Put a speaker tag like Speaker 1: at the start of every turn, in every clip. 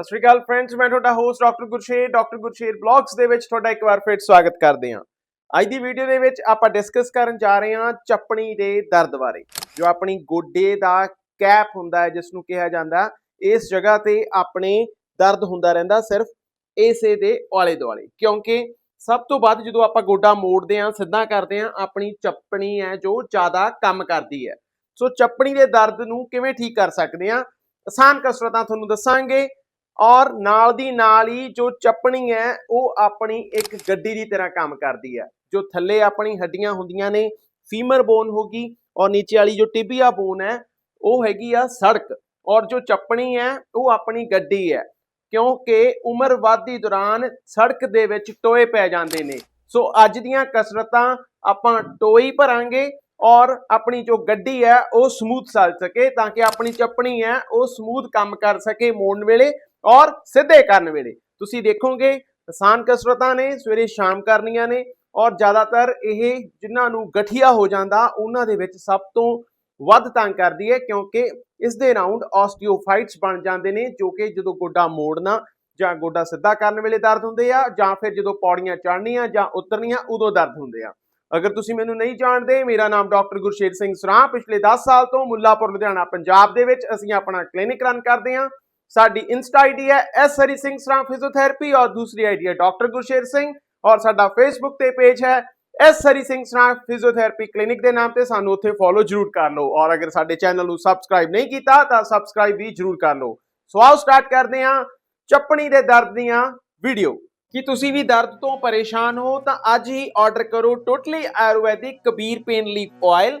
Speaker 1: ਸਤਿ ਸ਼੍ਰੀ ਅਕਾਲ ਫਰੈਂਡਸ ਮੈਂ ਤੁਹਾਡਾ host doctor Gursher doctor Gursher blogs ਦੇ ਵਿੱਚ ਤੁਹਾਡਾ ਇੱਕ ਵਾਰ ਫਿਰ ਸਵਾਗਤ ਕਰਦੇ ਹਾਂ। ਅੱਜ ਦੀ ਵੀਡੀਓ ਦੇ ਵਿੱਚ ਆਪਾਂ ਡਿਸਕਸ ਕਰਨ ਜਾ ਰਹੇ ਹਾਂ ਚੱਪਣੀ ਦੇ ਦਰਦ ਬਾਰੇ, ਜੋ ਆਪਣੀ ਗੋਡੇ ਦਾ ਕੈਪ ਹੁੰਦਾ ਹੈ ਜਿਸ ਨੂੰ ਕਿਹਾ ਜਾਂਦਾ, ਇਸ ਜਗ੍ਹਾ ਤੇ ਆਪਣੇ ਦਰਦ ਹੁੰਦਾ ਰਹਿੰਦਾ ਸਿਰਫ ਇਸੇ ਦੇ ਆਲੇ ਦੁਆਲੇ ਕਿਉਂਕਿ ਸਭ ਤੋਂ ਵੱਧ ਜਦੋਂ ਆਪਾਂ ਗੋਡਾ ਮੋੜਦੇ ਹਾਂ, ਸਿੱਧਾ ਕਰਦੇ ਹਾਂ, ਆਪਣੀ ਚੱਪਣੀ ਹੈ ਜੋ ਜ਼ਿਆਦਾ ਕੰਮ ਕਰਦੀ ਹੈ। ਸੋ ਚੱਪਣੀ ਦੇ ਦਰਦ ਨੂੰ ਕਿਵੇਂ ਠੀਕ ਕਰ ਸਕਦੇ ਹਾਂ, ਆਸਾਨ ਕਸਰਤਾਂ ਤੁਹਾਨੂੰ ਦੱਸਾਂਗੇ। ਔਰ ਨਾਲ ਦੀ ਨਾਲ ਹੀ ਜੋ ਚੱਪਣੀ ਹੈ, ਉਹ ਆਪਣੀ ਇੱਕ ਗੱਡੀ ਦੀ ਤਰ੍ਹਾਂ ਕੰਮ ਕਰਦੀ ਹੈ। ਜੋ ਥੱਲੇ ਆਪਣੀ ਹੱਡੀਆਂ ਹੁੰਦੀਆਂ ਨੇ ਫੀਮਰ ਬੋਨ ਹੋਗੀ ਔਰ ਨੀਚੇ ਵਾਲੀ ਜੋ ਟਿਬੀਆ ਬੋਨ ਹੈ, ਉਹ ਹੈਗੀ ਆ ਸੜਕ। ਔਰ ਜੋ ਚੱਪਣੀ ਹੈ, ਉਹ ਆਪਣੀ ਗੱਡੀ ਹੈ, ਕਿਉਂਕਿ ਉਮਰ ਵਾਧੀ ਦੌਰਾਨ ਸੜਕ ਦੇ ਵਿੱਚ ਟੋਏ ਪੈ ਜਾਂਦੇ ਨੇ। ਸੋ ਅੱਜ ਦੀਆਂ ਕਸਰਤਾਂ ਆਪਾਂ ਟੋਈ ਭਰਾਂਗੇ ਔਰ ਆਪਣੀ ਜੋ ਗੱਡੀ ਹੈ, ਉਹ ਸਮੂਥ ਚੱਲ ਸਕੇ, ਤਾਂ ਕਿ ਆਪਣੀ ਚੱਪਣੀ ਹੈ, ਉਹ ਸਮੂਥ ਕੰਮ ਕਰ ਸਕੇ ਮੋੜਨ ਵੇਲੇ। ਔਰ ਸਿੱਧੇ ਕਰਨ ਵੇਲੇ। ਤੁਸੀਂ ਦੇਖੋਗੇ ਆਸਾਨ ਕਸਰਤਾਂ ਨੇ ਸਵੇਰੇ ਸ਼ਾਮ ਕਰਨੀਆਂ ਨੇ ਔਰ ਜ਼ਿਆਦਾਤਰ ਇਹ ਜਿਨ੍ਹਾਂ ਨੂੰ ਗਠੀਆ ਹੋ ਜਾਂਦਾ, ਉਹਨਾਂ ਦੇ ਵਿੱਚ ਸਭ ਤੋਂ ਵੱਧ ਤੰਗ ਕਰਦੀ ਹੈ ਕਿਉਂਕਿ ਇਸ ਦੇ ਰਾਉਂਡ ਆਸਟੀਓਫਾਈਟਸ ਬਣ ਜਾਂਦੇ ਨੇ, ਜੋ ਕਿ ਜਦੋਂ ਗੋਡਾ ਮੋੜਨਾ ਜਾਂ ਗੋਡਾ ਸਿੱਧਾ ਕਰਨ ਵੇਲੇ ਦਰਦ ਹੁੰਦੇ ਆ ਜਾਂ ਫਿਰ ਜਦੋਂ ਪੌੜੀਆਂ ਚੜ੍ਹਨੀਆਂ ਜਾਂ ਉਤਰਨੀਆਂ, ਉਦੋਂ ਦਰਦ ਹੁੰਦੇ ਆ। ਅਗਰ ਤੁਸੀਂ ਮੈਨੂੰ ਨਹੀਂ ਜਾਣਦੇ, ਮੇਰਾ ਨਾਮ ਡਾਕਟਰ ਗੁਰਸ਼ੇਰ ਸਿੰਘ ਸਰਾਂ ਪਿਛਲੇ 10 ਸਾਲ ਤੋਂ ਮੁੱਲਾਪੁਰ, ਲੁਧਿਆਣਾ, ਪੰਜਾਬ ਦੇ ਵਿੱਚ ਅਸੀਂ ਆਪਣਾ ਕਲੀਨਿਕ ਰਨ ਕਰਦੇ ਹਾਂ। ਸਾਡੀ ਇੰਸਟਾ ਆਈਡੀ ਹੈ ਐਸ ਹਰੀ ਸਿੰਘ ਸਰਾਂ ਫਿਜ਼ੀਓਥੈਰੇਪੀ ਔਰ ਦੂਸਰੀ ਆਈਡੀ ਹੈ ਡਾਕਟਰ ਗੁਰਸ਼ੇਰ ਸਿੰਘ ਔਰ ਸਾਡਾ ਫੇਸਬੁੱਕ ਤੇ ਪੇਜ ਹੈ S Hari Singh Sran physiotherapy clinic ਦੇ ਨਾਮ ਤੇ ਸਾਨੂੰ ਉੱਥੇ ਫੋਲੋ ਜਰੂਰ ਕਰ ਲਓ ਔਰ ਅਗਰ ਸਾਡੇ ਚੈਨਲ ਨੂੰ ਸਬਸਕ੍ਰਾਈਬ ਨਹੀਂ ਕੀਤਾ ਤਾਂ ਸਬਸਕ੍ਰਾਈਬ ਵੀ ਜਰੂਰ ਕਰ ਲਓ। ਸੋ ਆਓ ਸਟਾਰਟ ਕਰਦੇ ਹਾਂ ਚੱਪਣੀ ਦੇ ਦਰਦ ਦੀਆਂ ਵੀਡੀਓ ਕਿ ਤੁਸੀਂ ਵੀ ਦਰਦ ਤੋਂ ਪਰੇਸ਼ਾਨ ਹੋ ਤਾਂ ਅੱਜ ਹੀ ਆਰਡਰ ਕਰੋ totally ayurvedic Kabir pain leaf oil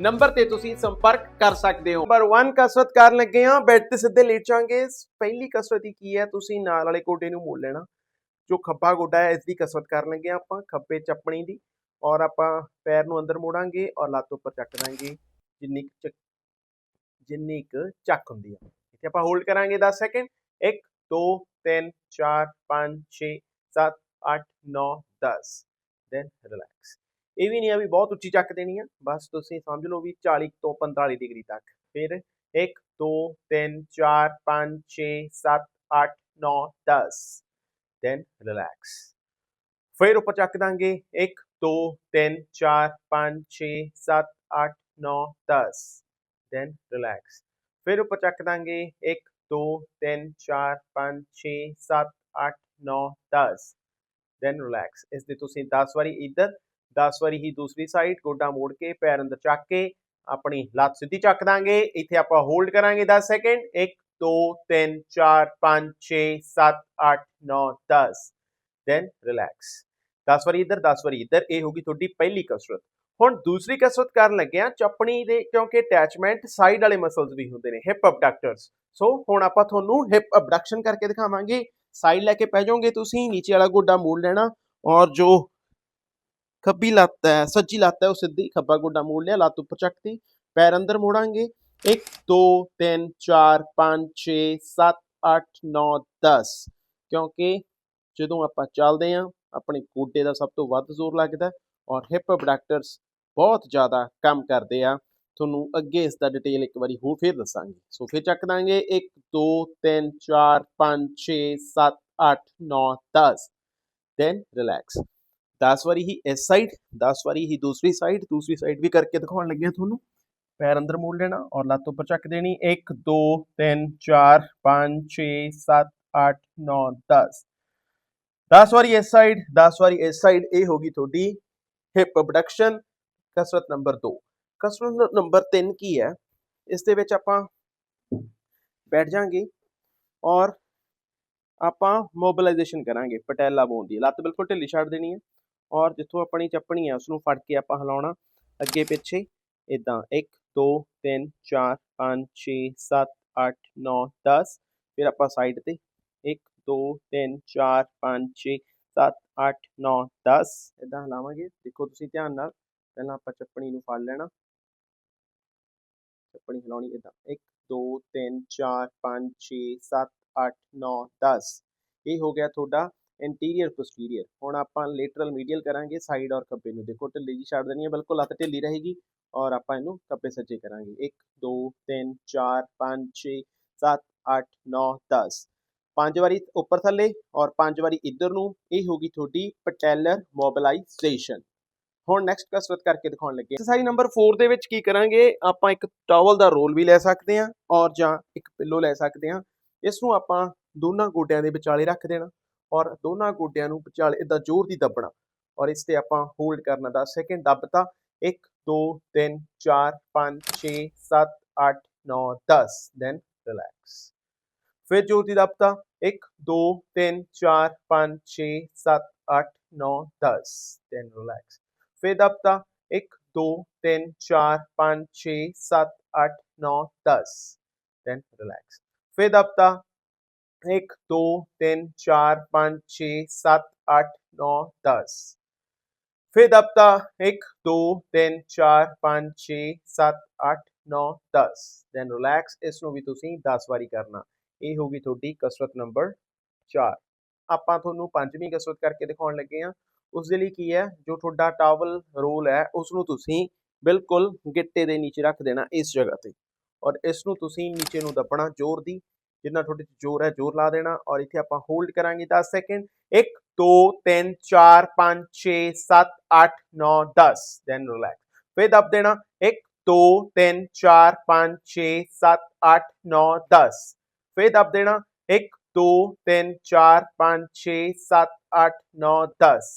Speaker 1: number ਤੇ ਤੁਸੀਂ ਸੰਪਰਕ ਕਰ ਸਕਦੇ ਹੋ। ਨੰਬਰ 1 ਕਸਰਤ ਕਰਨ ਲੱਗੇ ਹਾਂ ਬੈੱਡ ਤੇ ਸਿੱਧੇ ਲੇਟ ਜਾਾਂਗੇ ਪਹਿਲੀ ਕਸਰਤ ਹੀ ਕੀ ਹੈ? ਤੁਸੀਂ ਨਾਲ ਵਾਲੇ ਗੋਡੇ ਨੂੰ ਮੋੜ ਲੈਣਾ। ਜੋ ਖੱਬਾ ਗੋਡਾ ਹੈ ਇਸ ਦੀ ਕਸਰਤ ਕਰਨ ਲੱਗੇ ਹਾਂ ਆਪਾਂ, ਖੱਬੇ ਚੱਪਣੀ ਦੀ। ਔਰ ਆਪਾਂ ਪੈਰ ਨੂੰ ਅੰਦਰ ਮੋੜਾਂਗੇ ਔਰ ਲੱਤ ਉੱਪਰ ਚੱਕ ਦਾਂਗੇ। ਜਿੰਨੀ ਕੁ ਚੱਕ, ਜਿੰਨੀ ਕੁ ਚੱਕ ਹੁੰਦੀ ਹੈ ਇੱਥੇ ਆਪਾਂ ਹੋਲਡ ਕਰਾਂਗੇ 10 ਸੈਕਿੰਡ 1 2 3 4 5 6 7 8 9 10 ਦੈਨ ਰਿਲੈਕਸ ਇਹ ਵੀ ਨਹੀਂ ਆ ਵੀ ਬਹੁਤ ਉੱਚੀ ਚੱਕ ਦੇਣੀ ਆ। ਬਸ ਤੁਸੀਂ ਸਮਝ ਲਓ ਵੀ 40 ਤੋਂ 45 ਡਿਗਰੀ ਤੱਕ। ਫਿਰ 1 2 3 4 5 6 7 8 9 10 ਦੈਨ ਰਿਲੈਕਸ ਫਿਰ ਉੱਪਰ ਚੱਕ ਦਾਂਗੇ। 1 2 3 4 5 6 7 8 9 10 ਦੈਨ ਰਿਲੈਕਸ ਫਿਰ ਉੱਪਰ ਚੱਕ ਦਾਂਗੇ। 1 2 3 4 5 6 7 8 9 10 ਦੈਨ ਰਿਲੈਕਸ ਇਸ ਦੇ ਤੁਸੀਂ 10 ਵਾਰੀ ਇੱਧਰ 10 ਵਾਰੀ ਹੀ ਦੂਸਰੀ ਸਾਈਡ ਗੋਡਾ ਮੋੜ ਕੇ ਪੈਰ ਅੰਦਰ ਚੱਕ ਕੇ ਆਪਣੀ ਲੱਤ ਸਿੱਧੀ ਚੱਕ ਦਾਂਗੇ। ਇੱਥੇ ਆਪਾਂ ਹੋਲਡ ਕਰਾਂਗੇ 10 ਸੈਕਿੰਡ 1 2 3 4 5 6 7 8 9 10 ਦੈਨ ਰਿਲੈਕਸ 10 ਵਾਰੀ ਇੱਧਰ 10 ਵਾਰੀ ਇੱਧਰ। ਇਹ ਹੋਗੀ ਤੁਹਾਡੀ ਪਹਿਲੀ ਕਸਰਤ। ਹੁਣ ਦੂਸਰੀ ਕਸਰਤ ਕਰਨ ਲੱਗੇ ਆ ਚੱਪਣੀ ਦੇ ਕਿਉਂਕਿ ਅਟੈਚਮੈਂਟ ਸਾਈਡ ਵਾਲੇ ਮਸਲਸ ਵੀ ਹੁੰਦੇ ਨੇ ਹਿਪ ਅਬਡਕਟਰਸ ਸੋ ਹੁਣ ਆਪਾਂ ਤੁਹਾਨੂੰ ਹਿਪ ਅਬਡਕਸ਼ਨ ਕਰਕੇ ਦਿਖਾਵਾਂਗੇ। ਸਾਈਡ ਲੈ ਕੇ ਪੈ ਜਾਓਗੇ ਤੁਸੀਂ, ਨੀਚੇ ਵਾਲਾ ਗੋਡਾ ਮੋੜ ਲੈਣਾ। ਔਰ ਜੋ ਖੱਬੀ ਲੱਤ ਹੈ, ਸੱਜੀ ਲੱਤ ਹੈ, ਉਹ ਸਿੱਧੀ ਖੱਬਾ ਗੋਡਾ ਮੋੜ ਲਿਆ, ਲੱਤ ਉੱਪਰ ਚੱਕਤੀ, ਪੈਰ ਅੰਦਰ ਮੋੜਾਂਗੇ 1 2 3 4 5 6 7 8 9 10 ਕਿਉਂਕਿ ਜਦੋਂ ਆਪਾਂ ਚੱਲਦੇ ਆਂ ਆਪਣੇ ਗੋਡੇ ਦਾ ਸਭ ਤੋਂ ਵੱਧ ਜ਼ੋਰ ਲੱਗਦਾ ਔਰ ਹਿਪ ਅਬਡਕਟਰਸ ਬਹੁਤ ਜ਼ਿਆਦਾ ਕੰਮ ਕਰਦੇ ਆ, ਤੁਹਾਨੂੰ ਅੱਗੇ ਇਸ ਦਾ ਡਿਟੇਲ ਇੱਕ ਵਾਰੀ ਹੋਰ ਫੇਰ ਦੱਸਾਂਗੇ, ਸੋ ਫੇਰ ਚੱਕ ਦਾਂਗੇ 1 2 3 4 5 6 7 8 9 10 ਦੈਨ ਰਿਲੈਕਸ 10 ਵਾਰੀ ਹੀ ਇਸ ਸਾਈਡ 10 ਵਾਰੀ ਹੀ ਦੂਸਰੀ ਸਾਈਡ ਦੂਸਰੀ ਸਾਈਡ ਵੀ ਕਰਕੇ ਦਿਖਾਉਣ ਲੱਗਿਆ ਤੁਹਾਨੂੰ ਪੈਰ ਅੰਦਰ ਮੋੜ ਲੈਣਾ ਔਰ ਲੱਤ ਉੱਪਰ ਚੱਕ ਦੇਣੀ 1 2 3 4 5 6 7 8 9 10 10 ਵਾਰੀ ਇਸ ਸਾਈਡ 10 ਵਾਰੀ ਇਸ ਸਾਈਡ ਇਹ ਹੋਗੀ ਤੁਹਾਡੀ ਹਿਪ ਅਬਡਕਸ਼ਨ ਕਸਰਤ ਨੰਬਰ 2 ਕਸਰਤ ਨੰਬਰ 3 ਕੀ ਹੈ ਇਸ ਦੇ ਵਿੱਚ ਆਪਾਂ ਬੈਠ ਜਾਾਂਗੇ ਔਰ ਆਪਾਂ ਮੋਬਿਲਾਈਜੇਸ਼ਨ ਕਰਾਂਗੇ ਪਟੈਲਾ ਬੋਨ ਦੀ ਲੱਤ ਬਿਲਕੁਲ ਢਿੱਲੀ ਛੱਡ ਦੇਣੀ ਹੈ ਔਰ ਜਿੱਥੋਂ ਆਪਣੀ ਚੱਪਣੀ ਹੈ ਉਸ ਨੂੰ ਫੜ ਕੇ ਆਪਾਂ ਹਿਲਾਉਣਾ, ਅੱਗੇ ਪਿੱਛੇ ਇਦਾਂ 1 2 3 4 5 6 7 8 9 10 ਫਿਰ ਆਪਾਂ ਸਾਈਡ ਤੇ 1 2 3 4 5 6 7 8 9 10 ਇਦਾਂ ਹਿਲਾਵਾਂਗੇ। ਦੇਖੋ ਤੁਸੀਂ ਧਿਆਨ ਨਾਲ, ਪਹਿਲਾਂ ਆਪਾਂ ਚੱਪਣੀ ਨੂੰ ਫੜ ਲੈਣਾ। ਚੱਪਣੀ ਹਿਲਾਉਣੀ ਇਦਾਂ 1 2 3 4 5 6 7 8 9 10 ਇਹ ਹੋ ਗਿਆ ਤੁਹਾਡਾ ਇੰਟੀਰੀਅਰ ਪੋਸਟੀਰੀਅਰ ਹੁਣ ਆਪਾਂ ਲੇਟਰਲ ਮੀਡੀਅਲ ਕਰਾਂਗੇ ਸਾਈਡ ਔਰ ਖੱਬੇ ਨੂੰ। ਦੇਖੋ, ਢਿੱਲੀ ਜੀ ਛੱਡ ਦੇਣੀ ਹੈ, ਬਿਲਕੁਲ ਲੱਤ ਢਿੱਲੀ ਰਹੇਗੀ ਔਰ ਆਪਾਂ ਇਹਨੂੰ ਖੱਬੇ ਸੱਜੇ ਕਰਾਂਗੇ। 1 2 3 4 5 6 7 8 9 10 ਪੰਜ ਵਾਰੀ ਉੱਪਰ ਥੱਲੇ ਔਰ ਪੰਜ ਵਾਰੀ ਇੱਧਰ ਨੂੰ। ਇਹ ਹੋਗੀ ਤੁਹਾਡੀ ਪਟੈਲਰ ਮੋਬਿਲਾਈਜੇਸ਼ਨ ਹੁਣ ਨੈਕਸਟ ਕਸਰਤ ਕਰਕੇ ਦਿਖਾਉਣ ਲੱਗੇ ਐਕਸਰਸਾਈਜ਼ ਨੰਬਰ 4 ਦੇ ਵਿੱਚ ਕੀ ਕਰਾਂਗੇ? ਆਪਾਂ ਇੱਕ ਟਾਵਲ ਦਾ ਰੋਲ ਵੀ ਲੈ ਸਕਦੇ ਹਾਂ ਔਰ ਜਾਂ ਇੱਕ ਪਿੱਲੋ ਲੈ ਸਕਦੇ ਹਾਂ। ਇਸ ਨੂੰ ਆਪਾਂ ਦੋਨਾਂ ਗੋਡਿਆਂ ਦੇ ਵਿਚਾਲੇ ਰੱਖ ਦੇਣਾ। ਔਰ ਦੋਨਾਂ ਗੋਡਿਆਂ ਨੂੰ ਵਿਚਾਲੇ ਇਦਾਂ ਜ਼ੋਰ ਦੀ ਦੱਬਣਾ ਔਰ ਇਸ ਤੇ ਆਪਾਂ ਹੋਲਡ ਕਰਨਾ 10 ਸੈਕਿੰਡ ਦੱਬਤਾ। 1 2 3 4 5 6 7 8 9 10 ਦੈਨ ਰਿਲੈਕਸ ਫਿਰ ਜ਼ੋਰ ਦੀ ਦੱਬਤਾ। 1 2 3 4 5 6 7 8 9 10 ਦੈਨ ਰਿਲੈਕਸ ਫਿਰ ਦੱਬਤਾ। 1 2 3 4 5 6 7 8 9 10 ਦੈਨ ਰਿਲੈਕਸ ਫਿਰ ਦੱਬਤਾ। 1 2 3 4 5 6 7 8 9 10 ਫਿਰ ਦਬਤਾ 1 2 3 4 5 6 7 8 9 10 ਦੈਨ ਰਿਲੈਕਸ ਇਸ ਨੂੰ ਵੀ ਤੁਸੀਂ 10 ਵਾਰੀ ਕਰਨਾ। ਇਹ ਹੋਗੀ ਤੁਹਾਡੀ ਕਸਰਤ ਨੰਬਰ 4 ਆਪਾਂ ਤੁਹਾਨੂੰ ਪੰਜਵੀਂ ਕਸਰਤ ਕਰਕੇ ਦਿਖਾਉਣ ਲੱਗੇ ਹਾਂ। ਉਸ ਦੇ ਲਈ ਕੀ ਹੈ? ਜੋ ਤੁਹਾਡਾ ਟਾਵਲ ਰੋਲ ਹੈ, ਉਸ ਨੂੰ ਤੁਸੀਂ ਬਿਲਕੁਲ ਗਿੱਟੇ ਦੇ ਨੀਚੇ ਰੱਖ ਦੇਣਾ ਇਸ ਜਗ੍ਹਾ ਤੇ। ਔਰ ਇਸ ਨੂੰ ਤੁਸੀਂ ਨੀਚੇ ਨੂੰ ਦੱਬਣਾ ਜ਼ੋਰ ਦੀ। ਜਿੰਨਾ ਤੁਹਾਡੇ 'ਚ ਜ਼ੋਰ ਹੈ ਜ਼ੋਰ ਲਾ ਦੇਣਾ ਔਰ ਇੱਥੇ ਆਪਾਂ ਹੋਲਡ ਕਰਾਂਗੇ 10 ਸੈਕਿੰਡ 1 2 3 4 5 6 7 8 9 10 ਦੈਨ ਰਿਲੈਕਸ ਫਿਰ ਦੱਬ ਦੇਣਾ 1 2 3 4 5 6 7 8 9 10 ਫਿਰ ਦੱਬ ਦੇਣਾ 1 2 3 4 5 6 7 8 9 10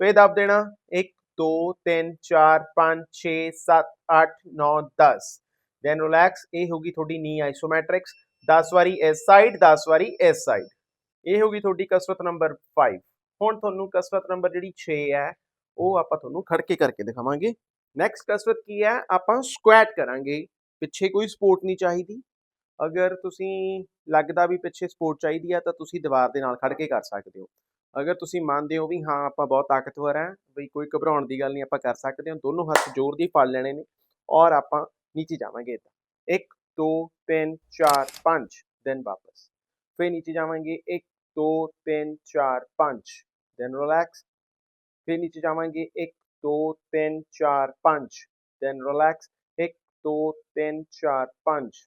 Speaker 1: ਫਿਰ ਦੱਬ ਦੇਣਾ 1 2 3 4 5 6 7 8 9 10 ਦੈਨ ਰਿਲੈਕਸ ਇਹ ਹੋਗੀ ਤੁਹਾਡੀ ਨੀ ਆਈਸੋਮੈਟ੍ਰਿਕਸ 10 ਵਾਰੀ ਇਸ ਸਾਈਡ 10 ਵਾਰੀ ਇਸ ਸਾਈਡ ਇਹ ਹੋ ਗਈ ਤੁਹਾਡੀ ਕਸਰਤ ਨੰਬਰ 5 ਹੁਣ ਤੁਹਾਨੂੰ ਕਸਰਤ ਨੰਬਰ ਜਿਹੜੀ 6 ਹੈ, ਉਹ ਆਪਾਂ ਤੁਹਾਨੂੰ ਖੜਕੇ ਕਰਕੇ ਦਿਖਾਵਾਂਗੇ। ਨੈਕਸਟ ਕਸਰਤ ਕੀ ਹੈ? ਆਪਾਂ ਸਕੁਐਟ ਕਰਾਂਗੇ। ਪਿੱਛੇ ਕੋਈ ਸਪੋਰਟ ਨਹੀਂ ਚਾਹੀਦੀ। ਅਗਰ ਤੁਸੀਂ ਲੱਗਦਾ ਵੀ ਪਿੱਛੇ ਸਪੋਰਟ ਚਾਹੀਦੀ ਹੈ ਤਾਂ ਤੁਸੀਂ ਦੀਵਾਰ ਦੇ ਨਾਲ ਖੜ ਕੇ ਕਰ ਸਕਦੇ ਹੋ। ਅਗਰ ਤੁਸੀਂ ਮੰਨਦੇ ਹੋ ਵੀ ਹਾਂ, ਆਪਾਂ ਬਹੁਤ ਤਾਕਤਵਰ ਹੈ ਵੀ ਕੋਈ ਘਬਰਾਉਣ ਦੀ ਗੱਲ ਨਹੀਂ, ਆਪਾਂ ਕਰ ਸਕਦੇ ਹਾਂ। ਦੋਨੋਂ ਹੱਥ ਜ਼ੋਰ ਦੀ ਫੜ ਲੈਣੇ ਨੇ। ਔਰ ਆਪਾਂ ਨੀਚੇ ਜਾਵਾਂਗੇ ਇੱਕ 1 2 3 4 5 ਦੈਨ ਵਾਪਸ ਫਿਰ ਨੀਚੇ ਜਾਵਾਂਗੇ 1 2 3 4 5 ਦੈਨ ਰਿਲੈਕਸ ਫਿਰ ਨੀਚੇ ਜਾਵਾਂਗੇ 1 2 3 4 5 then relax 1 2 3 4 5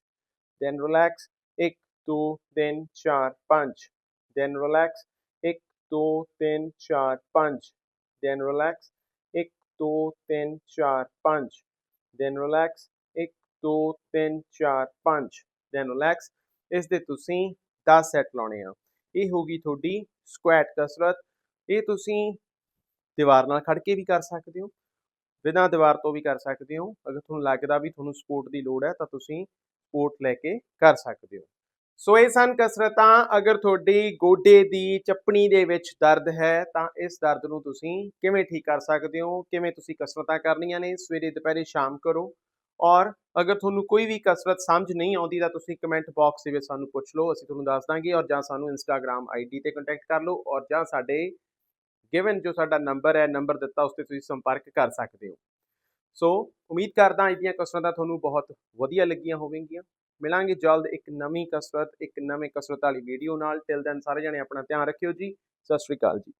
Speaker 1: then relax 1 2 3 4 5 then relax 1 2 3 4 5 then relax 1 2 3 4 5 then relax 1 2 3 4 5 then relax ਇਸ ਦੇ ਤੁਸੀਂ 10 ਸੈੱਟ ਲਾਉਣੇ ਆ। ਇਹ ਹੋਗੀ ਤੁਹਾਡੀ ਸਕੁਐਟ ਕਸਰਤ। ਇਹ ਤੁਸੀਂ ਦੀਵਾਰ ਨਾਲ ਖੜ ਕੇ ਵੀ ਕਰ ਸਕਦੇ ਹੋ। ਬਿਨਾਂ ਦੀਵਾਰ ਤੋਂ ਵੀ ਕਰ ਸਕਦੇ ਹੋ। ਅਗਰ ਤੁਹਾਨੂੰ ਲੱਗਦਾ ਵੀ ਤੁਹਾਨੂੰ ਸਪੋਰਟ ਦੀ ਲੋੜ ਹੈ, ਤਾਂ ਤੁਸੀਂ ਸਪੋਰਟ ਲੈ ਕੇ ਕਰ ਸਕਦੇ ਹੋ। ਸੋ ਇਹ ਸਨ ਕਸਰਤਾਂ। ਅਗਰ ਤੁਹਾਡੀ ਗੋਡੇ ਦੀ ਚੱਪਣੀ ਦੇ ਵਿੱਚ ਦਰਦ ਹੈ, ਤਾਂ ਇਸ ਦਰਦ ਨੂੰ ਤੁਸੀਂ ਕਿਵੇਂ ਠੀਕ ਕਰ ਸਕਦੇ ਹੋ? ਕਿਵੇਂ ਤੁਸੀਂ ਕਸਰਤਾਂ ਕਰਨੀਆਂ ਨੇ? ਸਵੇਰੇ ਦੁਪਹਿਰੇ ਸ਼ਾਮ ਕਰੋ। ਔਰ ਅਗਰ ਤੁਹਾਨੂੰ ਕੋਈ ਵੀ ਕਸਰਤ ਸਮਝ ਨਹੀਂ ਆਉਂਦੀ ਤਾਂ ਤੁਸੀਂ ਕਮੈਂਟ ਬਾਕਸ ਦੇ ਵਿੱਚ ਸਾਨੂੰ ਪੁੱਛ ਲਓ, ਅਸੀਂ ਤੁਹਾਨੂੰ ਦੱਸ ਦਾਂਗੇ ਔਰ ਜਾਂ ਸਾਨੂੰ ਇੰਸਟਾਗ੍ਰam ਆਈਡੀ ਤੇ ਕੰਟੈਕਟ ਕਰ ਲਓ ਔਰ ਜਾਂ ਸਾਡੇ ਗਿਵਨ ਜੋ ਸਾਡਾ ਨੰਬਰ ਹੈ ਨੰਬਰ ਦਿੱਤਾ ਉਸ ਤੇ ਤੁਸੀਂ ਸੰਪਰਕ ਕਰ ਸਕਦੇ ਹੋ। ਸੋ ਉਮੀਦ ਕਰਦਾ ਅੱਜ ਦੀਆਂ ਕਸਰਤਾਂ ਤੁਹਾਨੂੰ ਬਹੁਤ ਵਧੀਆ ਲੱਗੀਆਂ ਹੋਵੇਗੀਆਂ। ਮਿਲਾਂਗੇ ਜਲਦ ਇੱਕ ਨਵੀਂ ਕਸਰਤ, ਇੱਕ ਨਵੇਂ ਕਸਰਤ ਵਾਲੀ ਵੀਡੀਓ ਨਾਲ। ਟਿਲ ਦੈਨ ਸਾਰੇ ਜਣੇ ਆਪਣਾ ਧਿਆਨ ਰੱਖਿਓ ਜੀ। ਸਤਿ ਸ਼੍ਰੀ ਅਕਾਲ ਜੀ।